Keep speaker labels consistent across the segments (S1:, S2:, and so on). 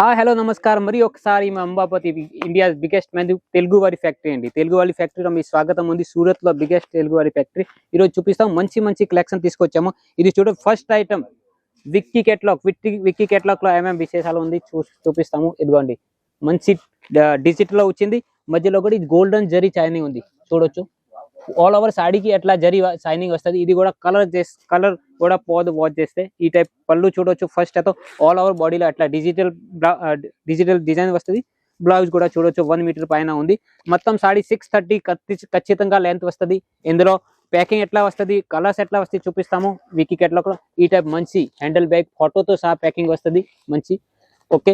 S1: Hi hello నమస్కారం. మరి ఒకసారి మా అంబాపతి ఇండియా బిగ్గెస్ట్ మంది తెలుగు వారి ఫ్యాక్టరీ అండి. తెలుగు వారి ఫ్యాక్టరీలో మీ స్వాగతం ఉంది. సూరత్లో బిగ్గెస్ట్ తెలుగు వారి ఫ్యాక్టరీ ఈరోజు చూపిస్తాం. మంచి మంచి కలెక్షన్ తీసుకొచ్చాము. ఇది చూడ ఫస్ట్ ఐటమ్ విక్కీ కెట్లాక్ విక్కీ విక్కీ కెట్లాక్లో ఏమేమి విశేషాలు ఉంది? చూ చూపిస్తాము. ఇదిగోండి. మంచి డిజిటల్లో వచ్చింది. మధ్యలో కూడా ఇది గోల్డెన్ జరీ చైనింగ్ ఉంది. చూడొచ్చు. ఆల్ ఓవర్ సాడీకి ఎట్లా జరి షైనింగ్ వస్తుంది? ఇది కూడా కలర్ చేసి కలర్ కూడా పోదు వాచ్ చేస్తే ఈ టైప్ పళ్ళు చూడొచ్చు. ఫస్ట్ అయితే ఆల్ ఓవర్ బాడీలో అట్లా డిజిటల్ డిజిటల్ డిజైన్ వస్తుంది. బ్లౌజ్ కూడా చూడొచ్చు. వన్ మీటర్ పైన ఉంది. మొత్తం సాడీ సిక్స్ థర్టీ ఖచ్చితంగా లెంత్ వస్తుంది. ఇందులో ప్యాకింగ్ ఎట్లా వస్తుంది? కలర్స్ ఎట్లా వస్తాయి చూపిస్తాము. వికీ ఎట్లా కూడా ఈ టైప్ మంచి హ్యాండిల్ బ్యాగ్ ఫోటోతో సహా ప్యాకింగ్ వస్తుంది. మంచి. ఓకే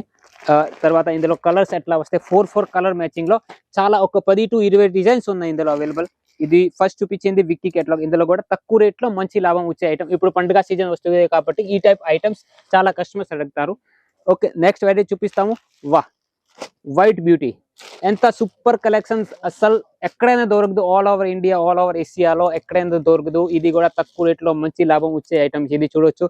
S1: తర్వాత ఇందులో కలర్స్ ఎట్లా వస్తాయి? ఫోర్ ఫోర్ కలర్ మ్యాచింగ్లో చాలా ఒక పది టు ఇరవై డిజైన్స్ ఉన్నాయి ఇందులో అవైలబుల్ ఇది ఫస్ట్ చూపించింది విక్కీ కేటలాగ్ ఇందులో కూడా తక్కువ రేట్లో మంచి లాభం వచ్చే ఐటమ్ ఇప్పుడు పండుగ సీజన్ వస్తుంది కాబట్టి ఈ టైప్ ఐటమ్స్ చాలా కస్టమర్స్ అడుగుతారు. ఓకే నెక్స్ట్ వెరైటీ చూపిస్తాము. వా వైట్ బ్యూటీ ఎంత సూపర్ కలెక్షన్స్ అసలు ఎక్కడైనా దొరకదు. All over India all over ఏషియాలో ఎక్కడైనా దొరకదు. ఇది కూడా తక్కువ రేట్లో మంచి లాభం వచ్చే ఐటమ్స్ ఇది చూడొచ్చు.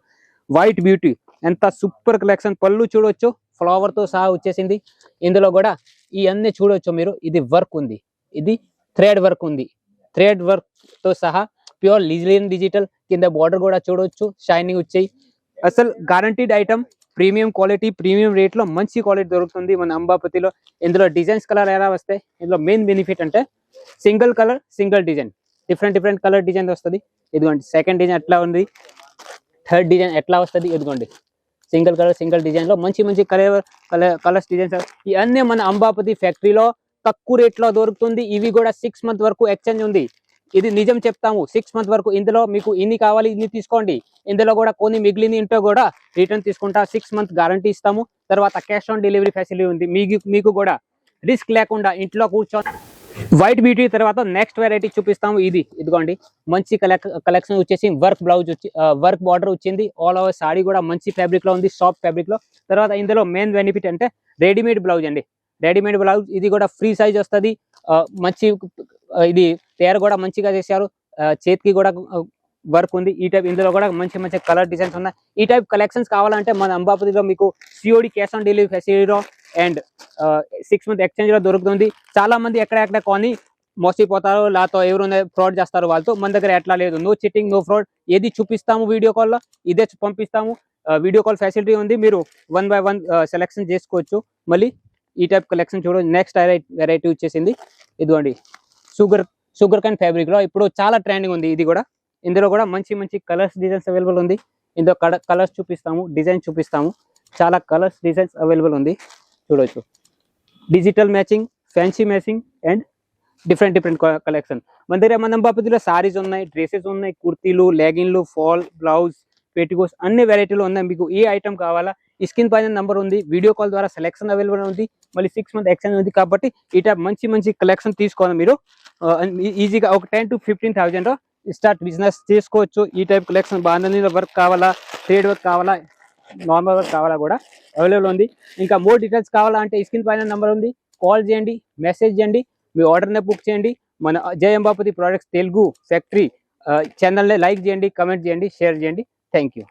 S1: వైట్ బ్యూటీ ఎంత సూపర్ కలెక్షన్ పళ్ళు చూడొచ్చు. ఫ్లవర్తో సహా వచ్చేసింది. ఇందులో కూడా ఇవన్నీ చూడొచ్చు మీరు. ఇది వర్క్ ఉంది. ఇది థ్రెడ్ వర్క్ ఉంది. థ్రెడ్ వర్క్తో సహా ప్యూర్ లిజిలియన్ డిజిటల్ కింద బార్డర్ కూడా చూడొచ్చు. షైనింగ్ వచ్చాయి అసలు guaranteed item premium quality premium రేట్లో మంచి క్వాలిటీ దొరుకుతుంది మన అంబాపతిలో. ఇందులో డిజైన్స్ కలర్ ఎలా వస్తాయి? ఇందులో మెయిన్ బెనిఫిట్ అంటే single colour single design different different colour design వస్తుంది. ఇదిగోండి సెకండ్ డిజైన్ ఎట్లా ఉంది? థర్డ్ డిజైన్ ఎట్లా వస్తుంది? ఇదిగోండి. సింగిల్ కలర్ సింగిల్ డిజైన్లో మంచి మంచి కలర్ కలర్ కలర్స్ డిజైన్స్ ఇవన్నీ మన అంబాపతి ఫ్యాక్టరీలో తక్కువ రేట్లో దొరుకుతుంది. ఇవి కూడా సిక్స్ మంత్ వరకు ఎక్స్చేంజ్ ఉంది. ఇది నిజం చెప్తాము. సిక్స్ మంత్ వరకు ఇందులో మీకు ఇన్ని కావాలి ఇన్ని తీసుకోండి. ఇందులో కూడా కొన్ని మిగిలిన ఇంట్లో కూడా రిటర్న్ తీసుకుంటా. సిక్స్ మంత్ గ్యారంటీ ఇస్తాము. తర్వాత క్యాష్ ఆన్ డెలివరీ ఫెసిలిటీ ఉంది. మీకు మీకు కూడా రిస్క్ లేకుండా ఇంట్లో కూర్చొని వైట్ బ్యూటీ తర్వాత నెక్స్ట్ వెరైటీ చూపిస్తాము. ఇది ఇదిగోండి. మంచి కలెక్షన్ వచ్చేసి వర్క్ బ్లౌజ్ వచ్చి వర్క్ బార్డర్ వచ్చింది. ఆల్ ఓవర్ సాడీ కూడా మంచి ఫ్యాబ్రిక్లో ఉంది సాఫ్ట్ ఫ్యాబ్రిక్లో. తర్వాత ఇందులో మెయిన్ బెనిఫిట్ అంటే రెడీమేడ్ బ్లౌజ్ అండి. రెడీమేడ్ బ్లౌజ్ ఇది కూడా ఫ్రీ సైజ్ వస్తుంది. మంచి ఇది తయారు కూడా మంచిగా చేశారు. చేతికి కూడా వర్క్ ఉంది. ఈ టైప్ ఇందులో కూడా మంచి మంచి కలర్ డిజైన్స్ ఉన్నాయి. ఈ టైప్ కలెక్షన్స్ కావాలంటే మన అంబాపతిలో మీకు సిఓడి క్యాష్ ఆన్ డెలివరీ ఫెసిలిటీలో అండ్ సిక్స్ మంత్ ఎక్స్చేంజ్లో దొరుకుతుంది. చాలా మంది ఎక్కడెక్కడ కొని మోసిపోతారు. లేకపోతే ఎవరు ఫ్రాడ్ చేస్తారు వాళ్ళతో. మన దగ్గర ఎట్లా లేదు. నో చిట్టింగ్ నో ఫ్రాడ్ ఏది చూపిస్తాము వీడియో కాల్లో ఇదే పంపిస్తాము. వీడియో కాల్ ఫెసిలిటీ ఉంది. మీరు వన్ బై వన్ సెలెక్షన్ చేసుకోవచ్చు. మళ్ళీ ఈ టైప్ కలెక్షన్ చూడండి. నెక్స్ట్ వెరైటీ వచ్చేసింది. ఇదిగోండి. షుగర్ షుగర్ కైన్ ఫ్యాబ్రిక్లో ఇప్పుడు చాలా ట్రెండింగ్ ఉంది ఇది కూడా. ఇందులో కూడా మంచి మంచి కలర్స్ డిజైన్స్ అవైలబుల్ ఉంది. ఇందులో కలర్స్ చూపిస్తాము డిజైన్ చూపిస్తాము. చాలా కలర్స్ డిజైన్స్ అవైలబుల్ ఉంది. చూడొచ్చు. Digital matching fancy matching and different different collection మన దగ్గర మనం బాపతిలో సారీస్ ఉన్నాయి డ్రెస్సెస్ ఉన్నాయి కుర్తీలు లెగిన్లు ఫాల్ బ్లౌజ్ పెటికోస్ అన్ని వెరైటీలు ఉన్నాయి. మీకు ఏ ఐటమ్ కావాలా? స్క్రీన్ పైన నెంబర్ ఉంది. వీడియో కాల్ ద్వారా సెలెక్షన్ అవైలబుల్ ఉంది. మళ్ళీ సిక్స్ మంత్ ఎక్స్చేంజ్ ఉంది కాబట్టి ఈ టైప్ మంచి మంచి కలెక్షన్ తీసుకోవాలి మీరు. ఈజీగా ఒక ten to fifteen thousand start business చేసుకోవచ్చు. ఈ టైప్ కలెక్షన్ బాగుంది వర్క్ కావాలా? ట్రేడ్ వర్క్ కావాలా? నార్మల్ వర్క్ కావాలా కూడా అవైలబుల్ ఉంది. ఇంకా మోర్ డీటెయిల్స్ కావాలా అంటే స్క్రీన్ పైన నెంబర్ ఉంది. కాల్ చేయండి. మెసేజ్ చేయండి. మీ ఆర్డర్ని బుక్ చేయండి. మన జయ అంబాపతి ప్రోడక్ట్స్ తెలుగు ఫ్యాక్టరీ ఛానల్ని లైక్ చేయండి కమెంట్ చేయండి షేర్ చేయండి. Thank you